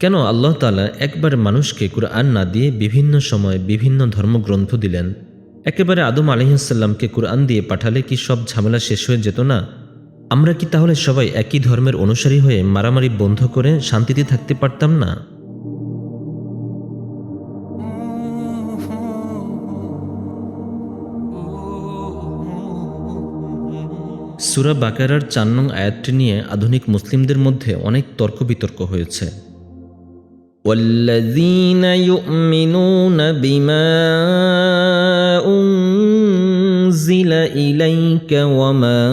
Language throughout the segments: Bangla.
কেন আল্লাহ তালা একবার মানুষকে কুরআন না দিয়ে বিভিন্ন সময় বিভিন্ন ধর্মগ্রন্থ দিলেন? একেবারে আদম আলহিহাসাল্লামকে কুরআন দিয়ে পাঠালে কি সব ঝামেলা শেষ হয়ে যেত না? আমরা কি তাহলে সবাই একই ধর্মের অনুসারী হয়ে মারামারি বন্ধ করে শান্তিতে থাকতে পারতাম না? সুরা বাকারার চার নং আয়াতটি নিয়ে আধুনিক মুসলিমদের মধ্যে অনেক তর্ক বিতর্ক হয়েছে। والذين يؤمنون بما أنزل إليك وما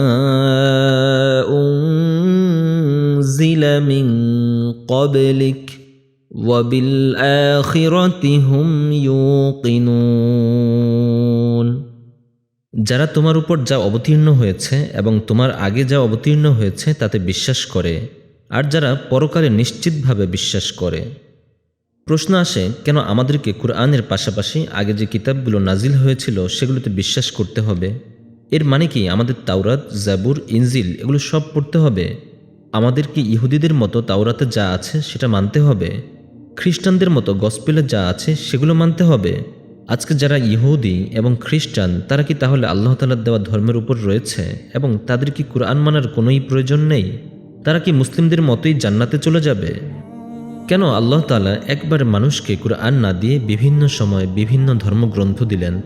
أنزل من قبلك وبالآخرة هم يوقنون যারা তোমার উপর যা অবতীর্ণ হয়েছে এবং তোমার আগে যা অবতীর্ণ হয়েছে তাতে বিশ্বাস করে আর যারা পরকালে নিশ্চিতভাবে বিশ্বাস করে প্রশ্ন আসে, কেন আমাদেরকে কুরআনের পাশাপাশি আগে যে কিতাবগুলো নাজিল হয়েছিল সেগুলোতে বিশ্বাস করতে হবে? এর মানে কি আমাদের তাওরাত, জাবুর, ইনজিল এগুলো সব পড়তে হবে? আমাদের কি ইহুদিদের মতো তাওরাতে যা আছে সেটা মানতে হবে? খ্রিস্টানদের মতো গসপেলে যা আছে সেগুলো মানতে হবে? আজকে যারা ইহুদি এবং খ্রিস্টান, তারা কি তাহলে আল্লাহ তালার দেওয়া ধর্মের উপর রয়েছে এবং তাদের কি কোরআন মানার কোনোই প্রয়োজন নেই? তারা কি মুসলিমদের মতোই জান্নাতে চলে যাবে? কেন আল্লাহ তালা একবার মানুষকে কুরআন না দিয়ে বিভিন্ন সময় বিভিন্ন ধর্মগ্রন্থ দিলেন?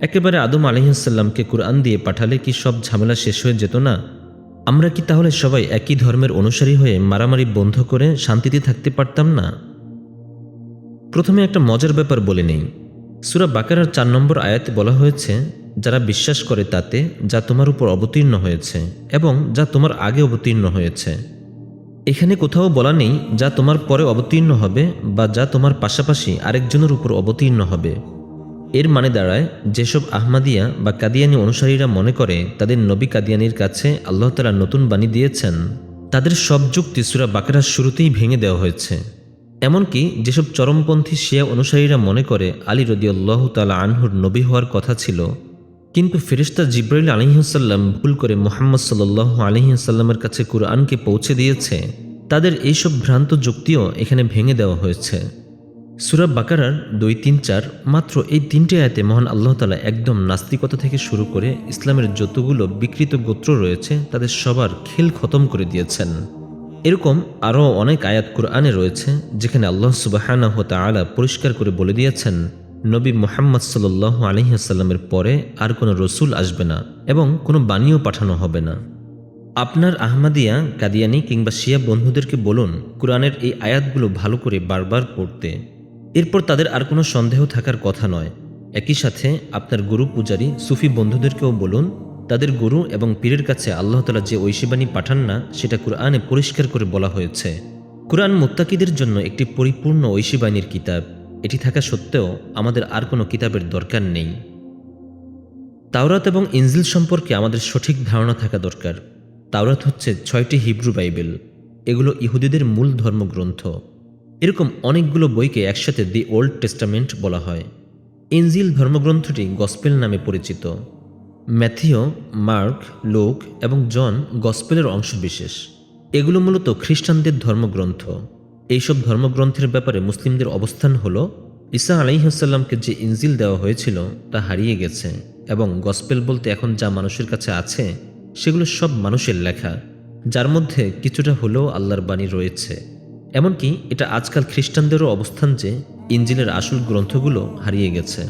একেবারে আদম আলহিহাসাল্লামকে কুরআন দিয়ে পাঠালে কি সব ঝামেলা শেষ হয়ে যেত না? আমরা কি তাহলে সবাই একই ধর্মের অনুসারী হয়ে মারামারি বন্ধ করে শান্তিতে থাকতে পারতাম না? প্রথমে একটা মজার ব্যাপার বলে নেই। সুরা বাকারার চার নম্বর আয়াতে বলা হয়েছে, যারা বিশ্বাস করে তাতে যা তোমার উপর অবতীর্ণ হয়েছে এবং যা তোমার আগে অবতীর্ণ হয়েছে। এখানে কোথাও বলা নেই যা তোমার পরে অবতীর্ণ হবে বা যা তোমার পাশাপাশি আরেকজনের উপর অবতীর্ণ হবে। এর মানে দাঁড়ায়, যেসব আহমাদিয়া বা কাদিয়ানি অনুসারীরা মনে করে তাদের নবী কাদিয়ানির কাছে আল্লাহ তালা নতুন বাণী দিয়েছেন, তাদের সব যুক্তি সুরা বাকারার শুরুতেই ভেঙে দেওয়া হয়েছে। এমনকি যেসব চরমপন্থী শিয়া অনুসারীরা মনে করে আলী রদিউল্লাহ তালা আনহুর নবী হওয়ার কথা ছিল কিন্তু ফেরিস্তা জিব্রাইল আলহিহাসাল্লাম ভুল করে মোহাম্মদ সাল্লাহ আলহিহাসাল্লামের কাছে কুরআনকে পৌঁছে দিয়েছে, তাদের এইসব ভ্রান্ত যুক্তিও এখানে ভেঙে দেওয়া হয়েছে। সুরাব বাকারার দুই তিন চার মাত্র এই তিনটে আয়াতে মহান আল্লাহ তালা একদম নাস্তিকতা থেকে শুরু করে ইসলামের যতগুলো বিকৃত গোত্র রয়েছে, তাদের সবার খেল খতম করে দিয়েছেন। এরকম আরও অনেক আয়াত কুরআনে রয়েছে, যেখানে আল্লাহ সুবাহানা হতা আলা পরিষ্কার করে বলে দিয়েছেন নবী মোহাম্মদ সাল্লাহ আলহিহাসাল্লামের পরে আর কোনো রসুল আসবে না এবং কোনো বাণীও পাঠানো হবে না। আপনার আহমাদিয়া, কাদিয়ানি কিংবা শিয়া বন্ধুদেরকে বলুন কোরআনের এই আয়াতগুলো ভালো করে বারবার পড়তে। এরপর তাদের আর কোনো সন্দেহ থাকার কথা নয়। একই সাথে আপনার গুরু পূজারী, সুফি বন্ধুদেরকেও বলুন, তাদের গুরু এবং পীরের কাছে আল্লাহ তালা যে ঐশীবাণী পাঠান না, সেটা কোরআনে পরিষ্কার করে বলা হয়েছে। কোরআন মুত্তাকিদের জন্য একটি পরিপূর্ণ ঐশীবাণীর কিতাব। এটি থাকা সত্ত্বেও আমাদের আর কোনো কিতাবের দরকার নেই। তাওরাত এবং ইনজিল সম্পর্কে আমাদের সঠিক ধারণা থাকা দরকার। তাওরাত হচ্ছে ছয়টি হিব্রু বাইবেল। এগুলো ইহুদিদের মূল ধর্মগ্রন্থ। এরকম অনেকগুলো বইকে একসাথে দি ওল্ড টেস্টামেন্ট বলা হয়। ইনজিল ধর্মগ্রন্থটি গসপেল নামে পরিচিত। ম্যাথিও, মার্ক, লোক এবং জন গসপেলের অংশবিশেষ। এগুলো মূলত খ্রিস্টানদের ধর্মগ্রন্থ। এইসব ধর্মগ্রন্থের ব্যাপারে মুসলিমদের অবস্থান হল, ঈসা আলাইহাসাল্লামকে যে ইনজিল দেওয়া হয়েছিল তা হারিয়ে গেছে এবং গসপেল বলতে এখন যা মানুষের কাছে আছে, সেগুলো সব মানুষের লেখা, যার মধ্যে কিছুটা হলেও আল্লাহর বাণী রয়েছে। এমনকি এটা আজকাল খ্রিস্টানদেরও অবস্থান যে ইঞ্জিলের আসল গ্রন্থগুলো হারিয়ে গেছে।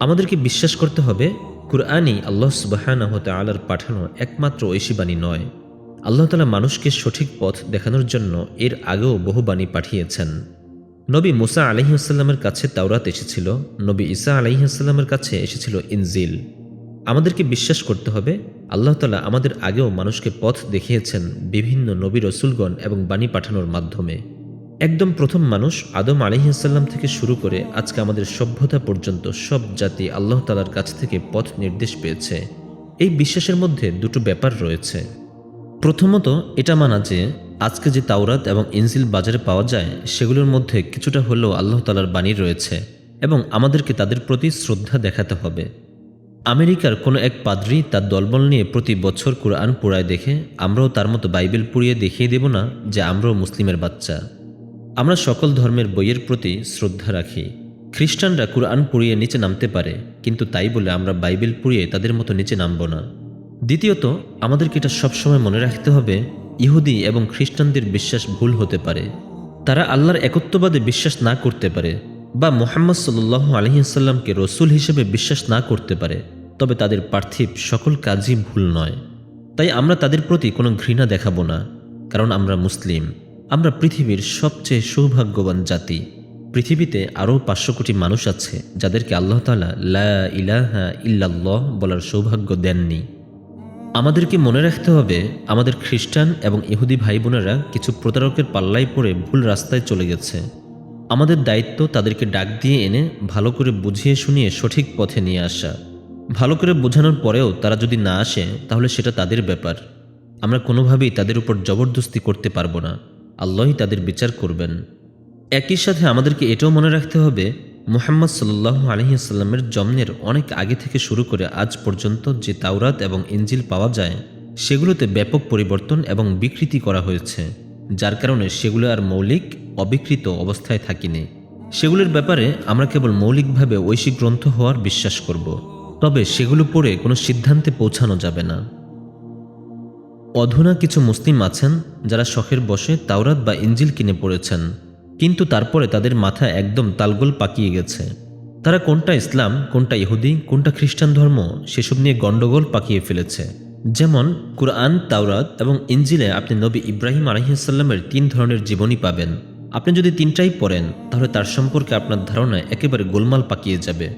আমাদেরকে বিশ্বাস করতে হবে, কুরআনই আল্লাহ সুবাহানা হতে আলার পাঠানো একমাত্র ঐশী বাণী নয়। আল্লাহ তালা মানুষকে সঠিক পথ দেখানোর জন্য এর আগেও বহু বাণী পাঠিয়েছেন। নবী মুসা আলহিহাস্লামের কাছে তাওরাত এসেছিল, নবী ঈসা আলহিহাস্লামের কাছে এসেছিল ইনজিল। আমাদেরকে বিশ্বাস করতে হবে, আল্লাহ তালা আমাদের আগেও মানুষকে পথ দেখিয়েছেন বিভিন্ন নবী রসুলগণ এবং বাণী পাঠানোর মাধ্যমে। একদম প্রথম মানুষ আদম আলিহাসাল্লাম থেকে শুরু করে আজকে আমাদের সভ্যতা পর্যন্ত সব জাতি আল্লাহ তালার কাছ থেকে পথ নির্দেশ পেয়েছে। এই বিশ্বাসের মধ্যে দুটো ব্যাপার রয়েছে। প্রথমত এটা মানা যে আজকে যে তাওরাত এবং ইনসিল বাজারে পাওয়া যায়, সেগুলোর মধ্যে কিছুটা হলেও আল্লাহ তালার বাণী রয়েছে এবং আমাদেরকে তাদের প্রতি শ্রদ্ধা দেখাতে হবে। আমেরিকার কোনো এক পাদ্রি তার দলবল নিয়ে প্রতি বছর কোরআন পোড়ায় দেখে, আমরাও তার মতো বাইবেল পুড়িয়ে দেখিয়ে দেব না যে আমরাও মুসলিমের বাচ্চা। আমরা সকল ধর্মের বইয়ের প্রতি শ্রদ্ধা রাখি। খ্রিস্টানরা কুরআন পুড়িয়ে নিচে নামতে পারে, কিন্তু তাই বলে আমরা বাইবেল পুড়িয়ে তাদের মতো নিচে নামব না। দ্বিতীয়ত, আমাদেরকে এটা সবসময় মনে রাখতে হবে, ইহুদি এবং খ্রিস্টানদের বিশ্বাস ভুল হতে পারে। তারা আল্লাহর একত্ববাদে বিশ্বাস না করতে পারে বা মোহাম্মদ সাল্লাহ আলহিসাল্লামকে রসুল হিসেবে বিশ্বাস না করতে পারে, তবে তাদের পার্থিব সকল কাজই ভুল নয়। তাই আমরা তাদের প্রতি কোনো ঘৃণা দেখাবো না, কারণ আমরা মুসলিম। আমরা পৃথিবীর সবচেয়ে সৌভাগ্যবান জাতি। পৃথিবীতে আরও পাঁচশো কোটি মানুষ আছে, যাদেরকে আল্লাহ তালা লা ইলাহা ইল্লাল্লাহ বলার সৌভাগ্য দেননি। আমাদেরকে মনে রাখতে হবে, আমাদের খ্রিস্টান এবং ইহুদি ভাই বোনেরা কিছু প্রতারকের পাল্লায় পড়ে ভুল রাস্তায় চলে গেছে। আমাদের দায়িত্ব তাদেরকে ডাক দিয়ে এনে ভালো করে বুঝিয়ে শুনিয়ে সঠিক পথে নিয়ে আসা। ভালো করে বোঝানোর পরেও তারা যদি না আসে, তাহলে সেটা তাদের ব্যাপার। আমরা কোনোভাবেই তাদের উপর জবরদস্তি করতে পারব না। আল্লাহই তাদের বিচার করবেন। একই সাথে আমাদেরকে এটাও মনে রাখতে হবে মুহাম্মদ সাল্লাহ আলহিসাল্লামের জন্মের অনেক আগে থেকে শুরু করে আজ পর্যন্ত যে তাওরাত এবং ইঞ্জিল পাওয়া যায়, সেগুলোতে ব্যাপক পরিবর্তন এবং বিকৃতি করা হয়েছে, যার কারণে সেগুলো আর মৌলিক, অবিকৃত অবস্থায় থাকিনি। সেগুলোর ব্যাপারে আমরা কেবল মৌলিকভাবে ঐশী গ্রন্থ হওয়ার বিশ্বাস করব, তবে সেগুলো পড়ে কোনো সিদ্ধান্তে পৌঁছানো যাবে না। অধুনা কিছু মুসলিম আছেন যারা শখের বসে তাওরাত বা ইঞ্জিল কিনে পড়েছেন। কিন্তু তারপরে তাদের মাথা একদম তালগোল পাকিয়ে গেছে। তারা কোনটা ইসলাম, কোনটা ইহুদি, কোনটা খ্রিস্টান ধর্ম, সেসব নিয়ে গণ্ডগোল পাকিয়ে ফেলেছে। যেমন কুরআন, তাওরাত এবং ইঞ্জিলে আপনি নবী ইব্রাহিম আলহিসাল্লামের তিন ধরনের জীবনী পাবেন। আপনি যদি তিনটাই পড়েন, তাহলে তার সম্পর্কে আপনার ধারণা একেবারে গোলমাল পাকিয়ে যাবে।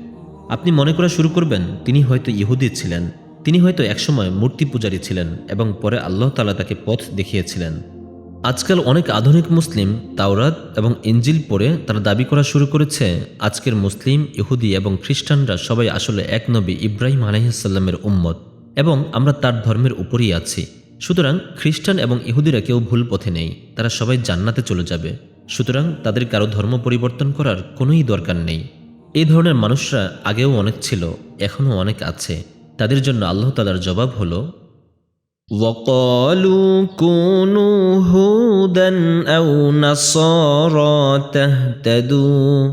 আপনি মনে করা শুরু করবেন, তিনি হয়তো ইহুদি ছিলেন। তিনি হয়তো একসময় মূর্তি পূজারী ছিলেন এবং পরে আল্লাহ তালা তাকে পথ দেখিয়েছিলেন। আজকাল অনেক আধুনিক মুসলিম তাওরাত এবং ইঞ্জিল পড়ে তারা দাবি করা শুরু করেছে, আজকের মুসলিম, ইহুদি এবং খ্রিস্টানরা সবাই আসলে এক নবী ইব্রাহিম আলহিসাল্লামের উম্মত এবং আমরা তার ধর্মের উপরই আছি। সুতরাং খ্রিস্টান এবং ইহুদিরা কেউ ভুল পথে নেই, তারা সবাই জান্নাতে চলে যাবে। সুতরাং তাদের কারও ধর্ম পরিবর্তন করার কোনোই দরকার নেই। এই ধরনের মানুষরা আগেও অনেক ছিল, এখনও অনেক আছে। তাদের জন্য আল্লাহ তালার জবাব হলো وقالوا كونوا هودا أو نصارى تهتدوا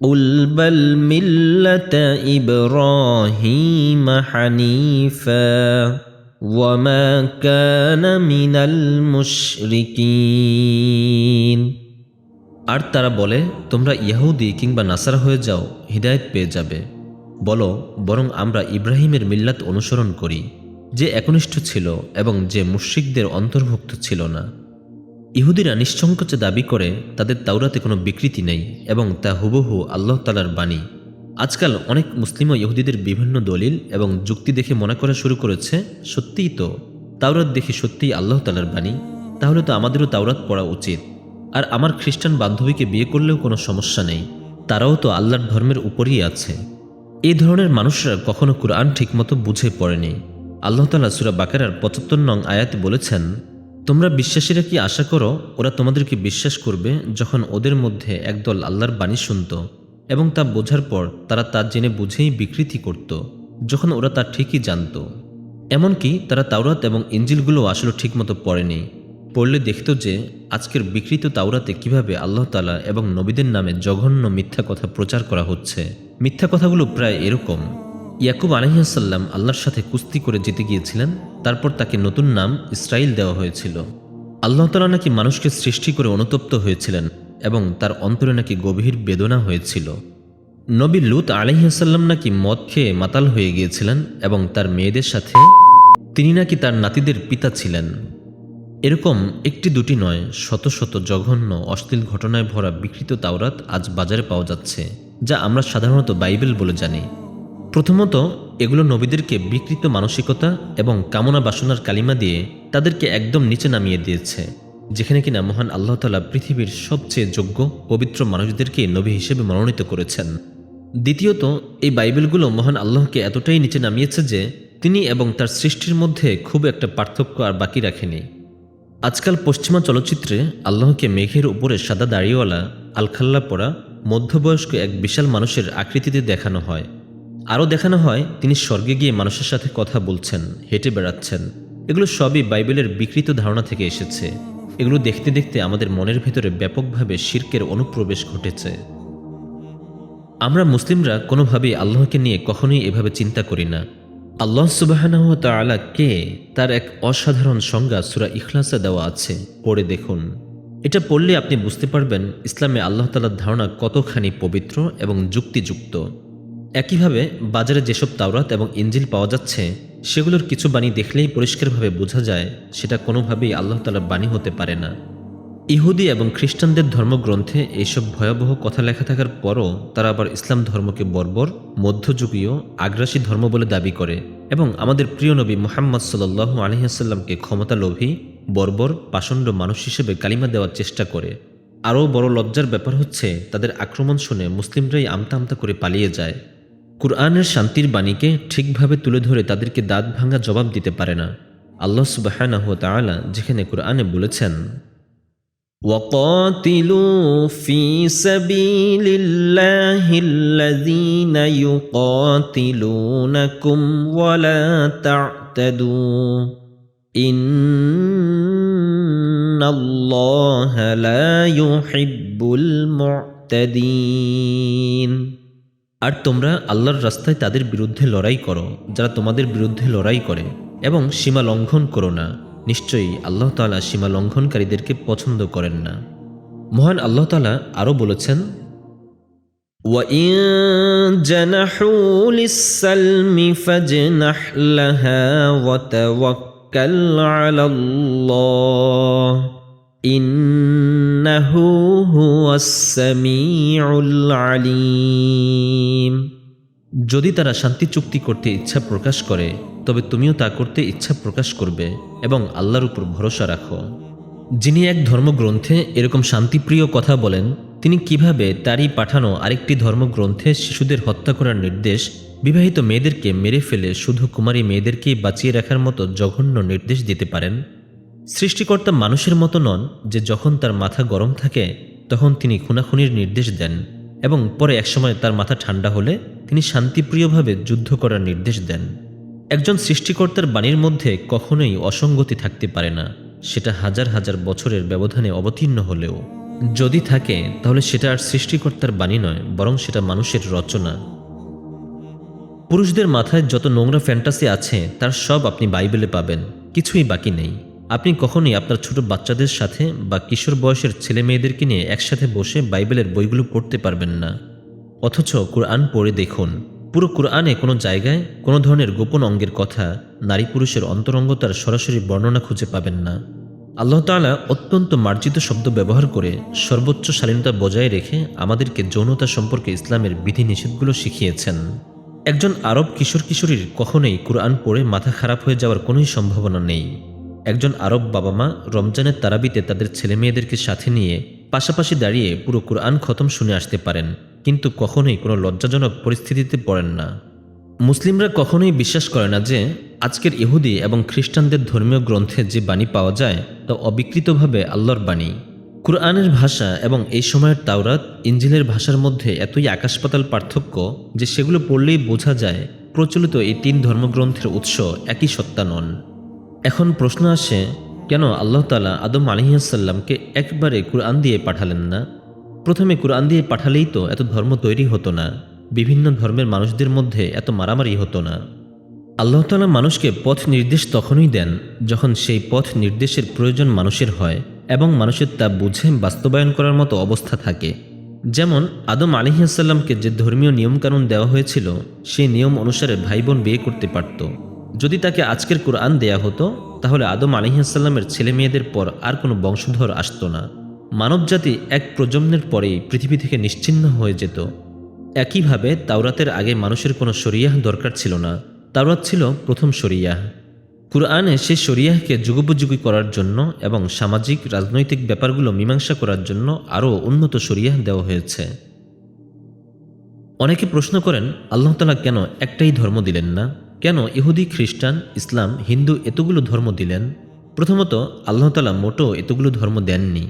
قل بل ملة إبراهيم حنيفا وما كان من المشركين আর তারা বলে তোমরা ইহুদি কিংবা নাসারা হয়ে যাও হৃদায়ত পেয়ে যাবে বলো বরং আমরা ইব্রাহিমের মিল্লাত অনুসরণ করি যে একনিষ্ঠ ছিল এবং যে মুশ্রিকদের অন্তর্ভুক্ত ছিল না। ইহুদিরা নিঃসংকোচে দাবি করে তাদের তাওরাতে কোনো বিকৃতি নেই এবং তা হুবহু আল্লাহ তালার বাণী। আজকাল অনেক মুসলিম ইহুদিদের বিভিন্ন দলিল এবং যুক্তি দেখে মনে করা শুরু করেছে, সত্যিই তো। তাওরাত দেখে সত্যিই আল্লাহ তালার বাণী। তাহলে তো আমাদেরও তাওরাত পড়া উচিত। আর আমার খ্রিস্টান বান্ধবীকে বিয়ে করলেও কোনো সমস্যা নেই। তারাও তো আল্লাহর ধর্মের উপরই আছে। এই ধরনের মানুষরা কখনো কোরআন ঠিকমতো বুঝে পড়েনি। আল্লাহ তালা সুরা বাকারার পঁচাত্তর নং আয়াতে বলেছেন, তোমরা বিশ্বাসীরা কি আশা করো, ওরা তোমাদেরকে বিশ্বাস করবে যখন ওদের মধ্যে একদল আল্লাহর বাণী শুনত এবং তা বোঝার পর তারা তা জেনে বুঝেই বিকৃতি করত, যখন ওরা তা ঠিকই জানত? এমনকি তারা তাওরাত এবং ইঞ্জিলগুলো আসলে ঠিকমতো পড়েনি। পড়লে দেখত যে, আজকের বিকৃত তাওরাতে কীভাবে আল্লাহ তালা এবং নবীদের নামে জঘন্য মিথ্যা কথা প্রচার করা হচ্ছে। মিথ্যা কথাগুলো প্রায় এরকম ইয়াকুব আলহিহাসাল্লাম আল্লাহর সাথে কুস্তি করে জিতে গিয়েছিলেন, তারপর তাকে নতুন নাম ইসরাইল দেওয়া হয়েছিল। আল্লাহ তালা নাকি মানুষকে সৃষ্টি করে অনুতপ্ত হয়েছিলেন এবং তার অন্তরে নাকি গভীর বেদনা হয়েছিল। নবী লুত আলহিহাসাল্লাম নাকি মদ খেয়ে মাতাল হয়ে গিয়েছিলেন এবং তার মেয়েদের সাথে তিনি নাকি তার নাতিদের পিতা ছিলেন। এরকম একটি দুটি নয়, শত শত জঘন্য, অশ্লীল ঘটনায় ভরা বিকৃত তাওরাত আজ বাজারে পাওয়া যাচ্ছে, যা আমরা সাধারণত বাইবেল বলে জানি। প্রথমত, এগুলো নবীদেরকে বিকৃত মানসিকতা এবং কামনা বাসনার কালিমা দিয়ে তাদেরকে একদম নিচে নামিয়ে দিয়েছে, যেখানে কিনা মহান আল্লাহ তালা পৃথিবীর সবচেয়ে যোগ্য, পবিত্র মানুষদেরকে নবী হিসেবে মনোনীত করেছেন। দ্বিতীয়ত, এই বাইবেলগুলো মহান আল্লাহকে এতটাই নিচে নামিয়েছে যে তিনি এবং তার সৃষ্টির মধ্যে খুব একটা পার্থক্য আর বাকি রাখেনি। আজকাল পশ্চিমা চলচ্চিত্রে আল্লাহকে মেঘের উপরে সাদা দাড়িওয়ালা, আলখাল্লা পরা, মধ্যবয়স্ক এক বিশাল মানুষের আকৃতিতে দেখানো হয়। আরও দেখানো হয়, তিনি স্বর্গে গিয়ে মানুষের সাথে কথা বলছেন, হেঁটে বেড়াচ্ছেন। এগুলো সবই বাইবেলের বিকৃত ধারণা থেকে এসেছে। এগুলো দেখতে দেখতে আমাদের মনের ভেতরে ব্যাপকভাবে শির্কের অনুপ্রবেশ ঘটেছে। আমরা মুসলিমরা কোনোভাবেই আল্লাহকে নিয়ে কখনোই এভাবে চিন্তা করি না। আল্লাহ সুবাহানাহ তালা কে? তার এক অসাধারণ সংজ্ঞা সুরা ইখলাসে দেওয়া আছে। পড়ে দেখুন। এটা পড়লে আপনি বুঝতে পারবেন, ইসলামে আল্লাহ তালার ধারণা কতখানি পবিত্র এবং যুক্তিযুক্ত। একইভাবে বাজারে যেসব তাওরাত এবং ইঞ্জিল পাওয়া যাচ্ছে, সেগুলোর কিছু বাণী দেখলেই পরিষ্কারভাবে বোঝা যায় সেটা কোনোভাবেই আল্লাহ তালার বাণী হতে পারে না। ইহুদি এবং খ্রিস্টানদের ধর্মগ্রন্থে এইসব ভয়াবহ কথা লেখা থাকার পরও তারা আবার ইসলাম ধর্মকে বর্বর, মধ্যযুগীয়, আগ্রাসী ধর্ম বলে দাবি করে এবং আমাদের প্রিয় নবী মোহাম্মদ সাল্লাহ আলহিহাসাল্লামকে ক্ষমতা লোভী বর্বর, পাষণ্ড মানুষ হিসেবে কালিমা দেওয়ার চেষ্টা করে। আরও বড় লজ্জার ব্যাপার হচ্ছে, তাদের আক্রমণ শুনে মুসলিমরাই আমতা আমতা করে পালিয়ে যায়। কুরআনের শান্তির বাণীকে ঠিকভাবে তুলে ধরে তাদেরকে দাঁত ভাঙা জবাব দিতে পারে না আল্লাহ সুবাহ তালা যেখানে কুরআনে বলেছেন وقاتلوا في سبيل الله الذين يقاتلونكم ولا تعتدوا ان الله لا يحب المعتدين আর তোমরা আল্লাহর রাস্তায় তাদের বিরুদ্ধে লড়াই করো যারা তোমাদের বিরুদ্ধে লড়াই করে এবং সীমা লঙ্ঘন করো না নিশ্চয়ই আল্লাহ তালা সীমা লঙ্ঘনকারীদেরকে পছন্দ করেন না মহান আল্লাহ তালা আরও বলেছেন وَإِن جَنَحُوا لِلسَّلْمِ فَاجْنَحْ لَهَا وَتَوَكَّلْ عَلَى اللَّهِ إِنَّهُ আলিম যদি তারা শান্তি চুক্তি করতে ইচ্ছা প্রকাশ করে, তবে তুমিও তা করতে ইচ্ছা প্রকাশ করবে এবং আল্লাহর উপর ভরসা রাখো। যিনি এক ধর্মগ্রন্থে এরকম শান্তিপ্রিয় কথা বলেন, তিনি কীভাবে তারই পাঠানো আরেকটি ধর্মগ্রন্থে শিশুদের হত্যা করার নির্দেশ, বিবাহিত মেয়েদেরকে মেরে ফেলে শুধু কুমারী মেয়েদেরকেই বাঁচিয়ে রাখার মতো জঘন্য নির্দেশ দিতে পারেন? সৃষ্টিকর্তা মানুষের মতো নন যে যখন তার মাথা গরম থাকে তখন তিনি খুনাখুনির নির্দেশ দেন এবং পরে একসময় তার মাথা ঠান্ডা হলে তিনি শান্তিপ্রিয়ভাবে যুদ্ধ করার নির্দেশ দেন। একজন সৃষ্টিকর্তার বাণীর মধ্যে কখনোই অসঙ্গতি থাকতে পারে না, সেটা হাজার হাজার বছরের ব্যবধানে অবতীর্ণ হলেও। যদি থাকে, তাহলে সেটা আর সৃষ্টিকর্তার বাণী নয়, বরং সেটা মানুষের রচনা। পুরুষদের মাথায় যত নোংরা ফ্যান্টাসি আছে, তার সব আপনি বাইবেলে পাবেন, কিছুই বাকি নেই। আপনি কখনোই আপনার ছোট বাচ্চাদের সাথে বা কিশোর বয়সের ছেলে মেয়েদেরকে নিয়ে একসাথে বসে বাইবেলের বইগুলো পড়তে পারবেন না। অথচ কোরআন পড়ে দেখুন। পুরো কোরআনে কোনো জায়গায় কোনো ধরনের গোপন অঙ্গের কথা নারী পুরুষের অন্তরঙ্গতার সরাসরি বর্ণনা খুঁজে পাবেন না। আল্লাহ তাআলা অত্যন্ত মার্জিত শব্দ ব্যবহার করে সর্বোচ্চ শালীনতা বজায় রেখে আমাদেরকে যৌনতা সম্পর্কে ইসলামের বিধি নিষেধগুলো শিখিয়েছেন। একজন আরব কিশোর কিশোরীর কখনোই কোরআন পড়ে মাথা খারাপ হয়ে যাওয়ার কোনোই সম্ভাবনা নেই। একজন আরব বাবা মা রমজানের তারাবিতে তাদের ছেলে মেয়েদেরকে সাথে নিয়ে পাশাপাশি দাঁড়িয়ে পুরো কোরআন খতম শুনে আসতে পারেন, কিন্তু কখনোই কোনো লজ্জাজনক পরিস্থিতিতে পড়েন না। মুসলিমরা কখনোই বিশ্বাস করে না যে, আজকের ইহুদি এবং খ্রিস্টানদের ধর্মীয় গ্রন্থে যে বাণী পাওয়া যায়, তা অবিকৃতভাবে আল্লাহর বাণী। কুরআনের ভাষা এবং এই সময়ের তাওরাত ইঞ্জিলের ভাষার মধ্যে এতই আকাশপাতাল পার্থক্য যে সেগুলো পড়লেই বোঝা যায়, প্রচলিত এই তিন ধর্মগ্রন্থের উৎস একই সত্তা নন। এখন প্রশ্ন আসে, কেন আল্লাহ তালা আদম আলহিহাসাল্লামকে একবারে কুরআন দিয়ে পাঠালেন না? প্রথমে কুরআন দিয়ে পাঠালেই তো এত ধর্ম তৈরি হতো না, বিভিন্ন ধর্মের মানুষদের মধ্যে এত মারামারি হতো না। আল্লাহ তালা মানুষকে পথ নির্দেশ তখনই দেন যখন সেই পথ নির্দেশের প্রয়োজন মানুষের হয় এবং মানুষের তা বুঝে বাস্তবায়ন করার মতো অবস্থা থাকে। যেমন আদম আলিহাসাল্লামকে যে ধর্মীয় নিয়মকানুন দেওয়া হয়েছিল, সেই নিয়ম অনুসারে ভাই বোন বিয়ে করতে পারত। যদি তাকে আজকের কোরআন দেয়া হতো, তাহলে আদম আলিহাসাল্লামের ছেলে মেয়েদের পর আর কোনো বংশধর আসতো না। মানবজাতি এক প্রজন্মের পরেই পৃথিবী থেকে নিশ্চিহ্ন হয়ে যেত। একইভাবে তাওরাতের আগে মানুষের কোনো শরিয়াহ দরকার ছিল না। তাওরাত ছিল প্রথম শরিয়াহ। কুরআনে সে শরিয়াহকে যুগোপযোগী করার জন্য এবং সামাজিক, রাজনৈতিক ব্যাপারগুলো মীমাংসা করার জন্য আরও উন্নত শরিয়াহ দেওয়া হয়েছে। অনেকে প্রশ্ন করেন আল্লাহতালা কেন একটাই ধর্ম দিলেন না? কেন ইহুদি খ্রিস্টান, ইসলাম, হিন্দু এতগুলো ধর্ম দিলেন? প্রথমত, আল্লাহ তালা মোটো এতগুলো ধর্ম দেননি।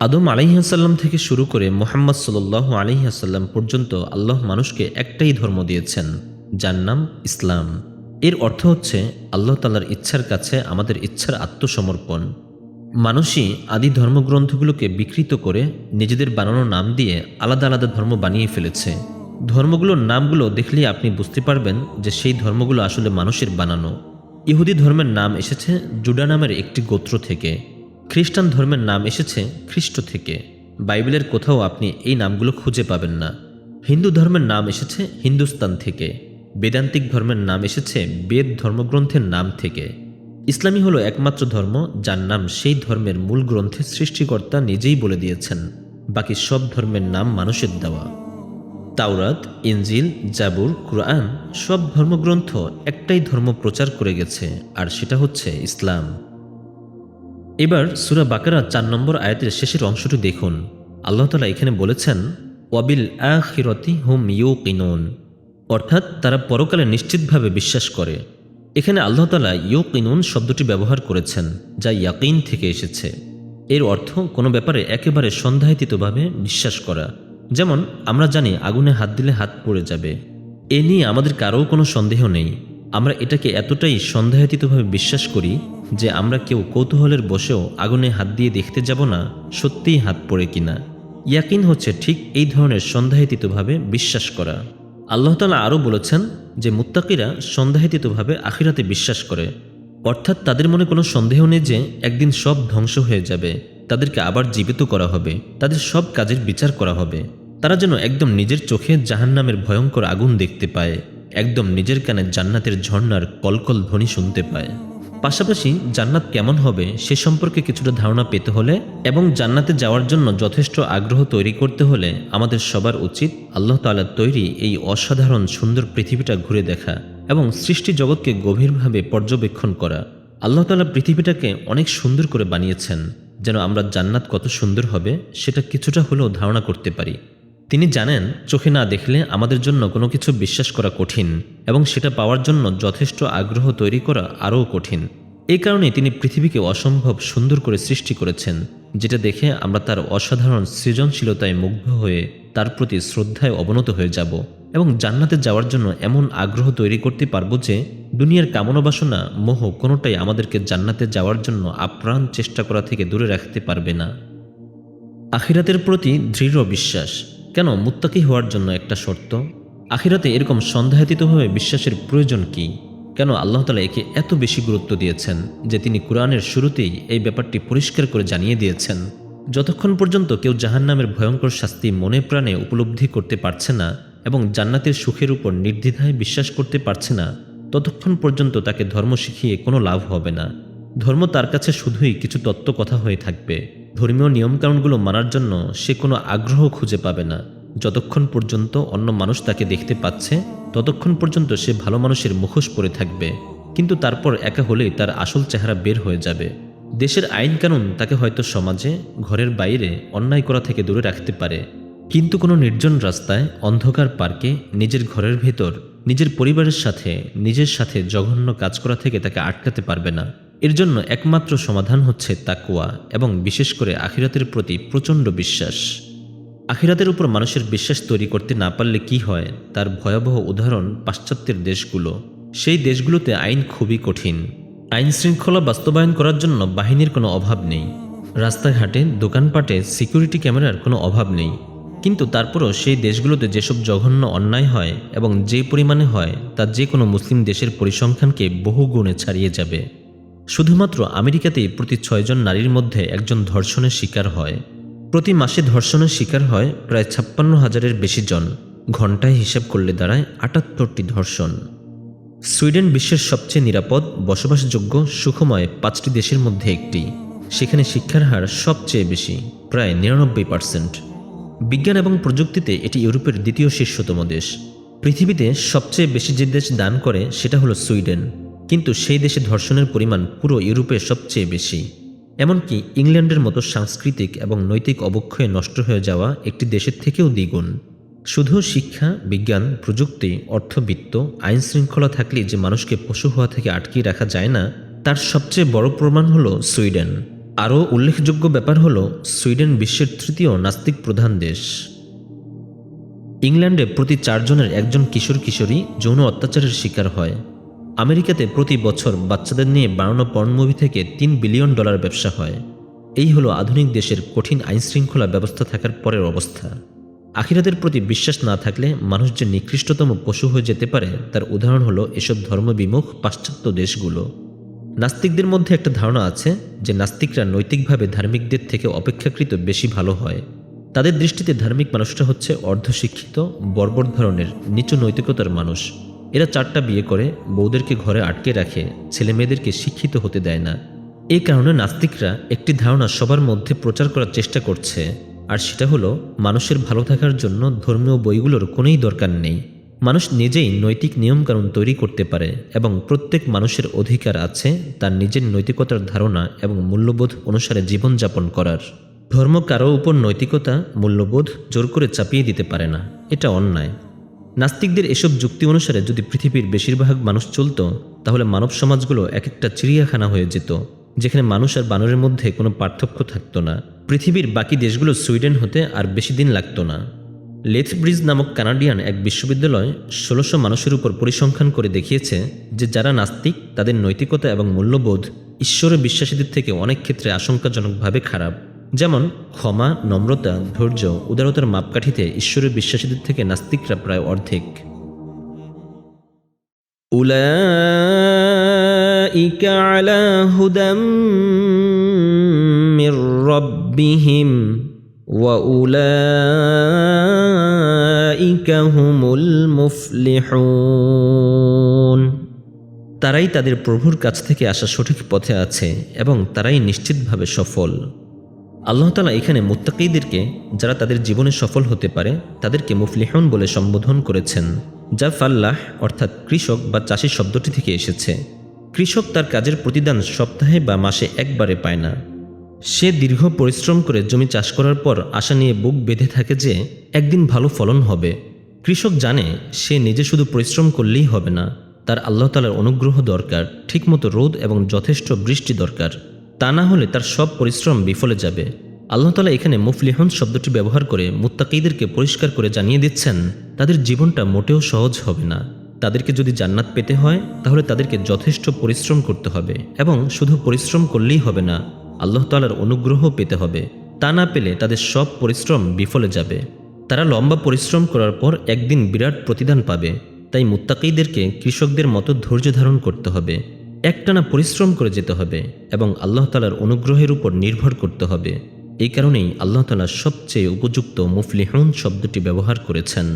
আদম আলাইহাসাল্লাম থেকে শুরু করে মোহাম্মদ সাল্লাহ আলহিহাসাল্লাম পর্যন্ত আল্লাহ মানুষকে একটাই ধর্ম দিয়েছেন, যার নাম ইসলাম। এর অর্থ হচ্ছে, আল্লাহ তালার ইচ্ছার কাছে আমাদের ইচ্ছার আত্মসমর্পণ। মানুষই আদি ধর্মগ্রন্থগুলোকে বিকৃত করে নিজেদের বানানো নাম দিয়ে আলাদা আলাদা ধর্ম বানিয়ে ফেলেছে। ধর্মগুলোর নামগুলো দেখলেই আপনি বুঝতে পারবেন যে সেই ধর্মগুলো আসলে মানুষের বানানো। ইহুদি ধর্মের নাম এসেছে জুডা নামের একটি গোত্র থেকে। খ্রিস্টান ধর্মের নাম এসেছে খ্রিস্ট থেকে। বাইবেলের কোথাও আপনি এই নামগুলো খুঁজে পাবেন না। হিন্দু ধর্মের নাম এসেছে হিন্দুস্তান থেকে। বেদান্তিক ধর্মের নাম এসেছে বেদ ধর্মগ্রন্থের নাম থেকে। ইসলামী হলো একমাত্র ধর্ম যার নাম সেই ধর্মের মূল গ্রন্থের সৃষ্টিকর্তা নিজেই বলে দিয়েছেন। বাকি সব ধর্মের নাম মানুষের দেওয়া। তাওরাত, ইনজিল, জাবুর, কুরআন সব ধর্মগ্রন্থ একটাই ধর্ম প্রচার করে গেছে, আর সেটা হচ্ছে ইসলাম। এবার সুরা বাকারা চার নম্বর আয়াতের শেষের অংশটি দেখুন। আল্লাহ তালা এখানে বলেছেন, ওয়াবিল আখিরতি হুম ইউ কিনুন অর্থাৎ তারা পরকালে নিশ্চিতভাবে বিশ্বাস করে। এখানে আল্লাহ তালা ইউ কিনুন শব্দটি ব্যবহার করেছেন, যা ইয়াকিন থেকে এসেছে। এর অর্থ কোনো ব্যাপারে একেবারে সন্দেহাতীতভাবে বিশ্বাস করা। যেমন, আমরা জানি আগুনে হাত দিলে হাত পড়ে যাবে। এ নিয়ে আমাদের কারও কোনো সন্দেহ নেই। আমরা এটাকে এতটাই সন্দেহাতীতভাবে বিশ্বাস করি যে আমরা কেউ কৌতূহলের বসেও আগুনে হাত দিয়ে দেখতে যাব না, সত্যিই হাত পড়ে কিনা। ইয়াকিন হচ্ছে ঠিক এই ধরনের সন্দেহাতীতভাবে বিশ্বাস করা। আল্লাহ তালা আরও বলেছেন যে, মুত্তাকিরা সন্দেহাতীতভাবে আখিরাতে বিশ্বাস করে। অর্থাৎ তাদের মনে কোনো সন্দেহ নেই যে, একদিন সব ধ্বংস হয়ে যাবে। তাদেরকে আবার জীবিত করা হবে। তাদের সব কাজের বিচার করা হবে। তারা যেন একদম নিজের চোখে জাহান্নামের ভয়ঙ্কর আগুন দেখতে পায়, একদম নিজের কানে জান্নাতের ঝর্ণার কলকল ধ্বনি শুনতে পায়। পাশাপাশি জান্নাত কেমন হবে সে সম্পর্কে কিছুটা ধারণা পেতে হলে এবং জান্নাতে যাওয়ার জন্য যথেষ্ট আগ্রহ তৈরি করতে হলে আমাদের সবার উচিত আল্লাহ তাআলার তৈরি এই অসাধারণ সুন্দর পৃথিবীটা ঘুরে দেখা এবং সৃষ্টি জগৎকে গভীরভাবে পর্যবেক্ষণ করা। আল্লাহ তাআলা পৃথিবীটাকে অনেক সুন্দর করে বানিয়েছেন। যেন আমরা জান্নাত কত সুন্দর হবে সেটা কিছুটা হলেও ধারণা করতে পারি। তিনি জানেন, চোখে না দেখলে আমাদের জন্য কোনো কিছু বিশ্বাস করা কঠিন এবং সেটা পাওয়ার জন্য যথেষ্ট আগ্রহ তৈরি করা আরও কঠিন। এই কারণে তিনি পৃথিবীকে অসম্ভব সুন্দর করে সৃষ্টি করেছেন, যেটা দেখে আমরা তার অসাধারণ সৃজনশীলতায় মুগ্ধ হয়ে তার প্রতি শ্রদ্ধায় অবনত হয়ে যাব। এবং জান্নাতে যাওয়ার জন্য এমন আগ্রহ তৈরি করতে পারব যে দুনিয়ার কামনা বাসনা, মোহ কোনোটাই আমাদেরকে জান্নাতে যাওয়ার জন্য আপ্রাণ চেষ্টা করা থেকে দূরে রাখতে পারবে না। আখিরাতের প্রতি দৃঢ় বিশ্বাস। কেন? মুত্তাকি হওয়ার জন্য একটা শর্ত। আখিরাতে এরকম সন্দেহাতীতভাবে বিশ্বাসের প্রয়োজন কি? কেন আল্লাহ তালা একে এত বেশি গুরুত্ব দিয়েছেন যে তিনি কোরআনের শুরুতেই এই ব্যাপারটি পরিষ্কার করে জানিয়ে দিয়েছেন? যতক্ষণ পর্যন্ত কেউ জাহান্নামের ভয়ঙ্কর শাস্তি মনে প্রাণে উপলব্ধি করতে পারছে না এবং জান্নাতের সুখের উপর নির্দ্বিধায় বিশ্বাস করতে পারছে না, ততক্ষণ পর্যন্ত তাকে ধর্ম শিখিয়ে কোনো লাভ হবে না। ধর্ম তার কাছে শুধুই কিছু তত্ত্ব কথা হয়ে থাকবে। ধর্মীয় নিয়মকানুনগুলো মানার জন্য সে কোনো আগ্রহ খুঁজে পাবে না। যতক্ষণ পর্যন্ত অন্য মানুষ তাকে দেখতে পাচ্ছে, ততক্ষণ পর্যন্ত সে ভালো মানুষের মুখোশ পরে থাকবে। কিন্তু তারপর একা হলেই তার আসল চেহারা বের হয়ে যাবে। দেশের আইন কানুন তাকে হয়তো সমাজে, ঘরের বাইরে অন্যায় করা থেকে দূরে রাখতে পারে। কিন্তু কোনো নির্জন রাস্তায়, অন্ধকার পার্কে, নিজের ঘরের ভেতর, নিজের পরিবারের সাথে, নিজের সাথে জঘন্য কাজ করা থেকে তাকে আটকাতে পারবে না। এর জন্য একমাত্র সমাধান হচ্ছে তাকুয়া এবং বিশেষ করে আখিরাতের প্রতি প্রচণ্ড বিশ্বাস। আখিরাতের উপর মানুষের বিশ্বাস তৈরি করতে না পারলে কি হয়, তার ভয়াবহ উদাহরণ পাশ্চাত্যের দেশগুলো। সেই দেশগুলোতে আইন খুবই কঠিন। আইন শৃঙ্খলা বাস্তবায়ন করার জন্য বাহিনীর কোনো অভাব নেই। রাস্তাঘাটে, দোকানপাটে, সিকিউরিটি ক্যামেরার কোনো অভাব নেই। কিন্তু তারপরও সেই দেশগুলোতে যেসব জঘন্য অন্যায় হয় এবং যে পরিমাণে হয়, তা যে কোনো মুসলিম দেশের পরিসংখ্যানকে বহু গুণে ছাড়িয়ে যাবে। শুধুমাত্র আমেরিকাতেই প্রতি ছয়জন নারীর মধ্যে একজন ধর্ষণের শিকার হয়। প্রতি মাসে ধর্ষণের শিকার হয় প্রায় ছাপ্পান্ন হাজারের বেশি জন। ঘন্টায় হিসাব করলে দাঁড়ায় আটাত্তরটি ধর্ষণ। সুইডেন বিশ্বের সবচেয়ে নিরাপদ, বসবাসযোগ্য, সুখময় পাঁচটি দেশের মধ্যে একটি। সেখানে শিক্ষার হার সবচেয়ে বেশি, প্রায় নিরানব্বই পার্সেন্ট। বিজ্ঞান এবং প্রযুক্তিতে এটি ইউরোপের দ্বিতীয় শীর্ষতম দেশ। পৃথিবীতে সবচেয়ে বেশি যে দেশ দান করে, সেটা হলো সুইডেন। কিন্তু সেই দেশে ধর্ষণের পরিমাণ পুরো ইউরোপে সবচেয়ে বেশি। এমনকি ইংল্যান্ডের মতো সাংস্কৃতিক এবং নৈতিক অবক্ষয়ে নষ্ট হয়ে যাওয়া একটি দেশের থেকেও দ্বিগুণ। শুধু শিক্ষা, বিজ্ঞান, প্রযুক্তি, অর্থবিত্ত আইন শৃঙ্খলা থাকলে যে মানুষকে পশু হওয়া থেকে আটকিয়ে রাখা যায় না, তার সবচেয়ে বড় প্রমাণ হলো সুইডেন। আরও উল্লেখযোগ্য ব্যাপার হল সুইডেন বিশ্বের তৃতীয় নাস্তিক প্রধান দেশ। ইংল্যান্ডে প্রতি চারজনের একজন কিশোর কিশোরী যৌন অত্যাচারের শিকার হয়। আমেরিকাতে প্রতি বছর বাচ্চাদের নিয়ে বানানো পর্ন মুভি থেকে তিন বিলিয়ন ডলার ব্যবসা হয়। এই হলো আধুনিক দেশের কঠিন আইনশৃঙ্খলা ব্যবস্থা থাকার পরের অবস্থা। আখিরাতের প্রতি বিশ্বাস না থাকলে মানুষ যে নিকৃষ্টতম পশু হয়ে যেতে পারে, তার উদাহরণ হলো এসব ধর্মবিমুখ, পাশ্চাত্য দেশগুলো। নাস্তিকদের মধ্যে একটা ধারণা আছে যে নাস্তিকরা নৈতিকভাবে ধার্মিকদের থেকে অপেক্ষাকৃত বেশি ভালো হয়। তাদের দৃষ্টিতে ধার্মিক মানুষটা হচ্ছে অর্ধশিক্ষিত, বর্বর ধরনের, নিচু নৈতিকতার মানুষ। এরা চারটা বিয়ে করে, বউদেরকে ঘরে আটকে রাখে ছেলে মেয়েদেরকে শিক্ষিত হতে দেয় না। এই কারণে নাস্তিকরা একটি ধারণা সবার মধ্যে প্রচার করার চেষ্টা করছে। আর সেটা হলো, মানুষের ভালো থাকার জন্য ধর্মীয় বইগুলোর কোনোই দরকার নেই। মানুষ নিজেই নৈতিক নিয়মকানুন তৈরি করতে পারে এবং প্রত্যেক মানুষের অধিকার আছে তার নিজের নৈতিকতার ধারণা এবং মূল্যবোধ অনুসারে জীবনযাপন করার। ধর্ম কারও উপর নৈতিকতা, মূল্যবোধ জোর করে চাপিয়ে দিতে পারে না। এটা অন্যায়। নাস্তিকদের এসব যুক্তি অনুসারে যদি পৃথিবীর বেশিরভাগ মানুষ চলতো, তাহলে মানব সমাজগুলো এক একটা চিড়িয়াখানা হয়ে যেত, যেখানে মানুষ আর বানরের মধ্যে কোনো পার্থক্য থাকতো না। পৃথিবীর বাকি দেশগুলো সুইডেন হতে আর বেশি দিন লাগতো না। লেথব্রিজ নামক কানাডিয়ান এক বিশ্ববিদ্যালয় ষোলোশো মানুষের উপর পরিসংখ্যান করে দেখিয়েছে যে যারা নাস্তিক তাদের নৈতিকতা এবং মূল্যবোধ ঈশ্বরে বিশ্বাসীদের থেকে অনেক ক্ষেত্রে আশঙ্কাজনকভাবে খারাপ যেমন ক্ষমা নম্রতা ধৈর্য উদারতার মাপকাঠিতে ঈশ্বরের বিশ্বাসীদের থেকে নাস্তিকরা প্রায় অর্ধেক أولئك على هدى من ربهم وأولئك هم المفلحون তারাই তাদের প্রভুর কাছ থেকে আসা সঠিক পথে আছে এবং তারাই নিশ্চিতভাবে সফল আল্লাহ তালা এখানে মুত্তাকিদেরকে যারা তাদের জীবনে সফল হতে পারে তাদেরকে মুফলিহন বলে সম্বোধন করেছেন যা ফাল্লাহ অর্থাৎ কৃষক বা চাষি শব্দটি থেকে এসেছে কৃষক তার কাজের প্রতিদান সপ্তাহে বা মাসে একবারে পায় না সে দীর্ঘ পরিশ্রম করে জমি চাষ করার পর আশা নিয়ে বুক বেঁধে থাকে যে একদিন ভালো ফলন হবে। কৃষক জানে সে নিজে শুধু পরিশ্রম করলেই হবে না, তার আল্লাহ তালার অনুগ্রহ দরকার, ঠিকমতো রোদ এবং যথেষ্ট বৃষ্টি দরকার। তা না হলে তার সব পরিশ্রম বিফলে যাবে। আল্লাহ তালা এখানে মুফলিহন শব্দটি ব্যবহার করে মুত্তাকিদেরকে পরিষ্কার করে জানিয়ে দিচ্ছেন, তাদের জীবনটা মোটেও সহজ হবে না। তাদেরকে যদি জান্নাত পেতে হয়, তাহলে তাদেরকে যথেষ্ট পরিশ্রম করতে হবে এবং শুধু পরিশ্রম করলেই হবে না আল্লাহ তালার অনুগ্রহ পেতে হবে। তা না পেলে তাদের সব পরিশ্রম বিফলে যাবে। তারা লম্বা পরিশ্রম করার পর একদিন বিরাট প্রতিদান পাবে। তাই মুত্তাকিদেরকে কৃষকদের মতো ধৈর্য ধারণ করতে হবে। একটানা পরিশ্রম করে যেতে হবে এবং আল্লাহ তালার অনুগ্রহের উপর নির্ভর করতে হবে। এই কারণেই আল্লাহ তালা সবচেয়ে উপযুক্ত মুফলিহন শব্দটি ব্যবহার করেছেন।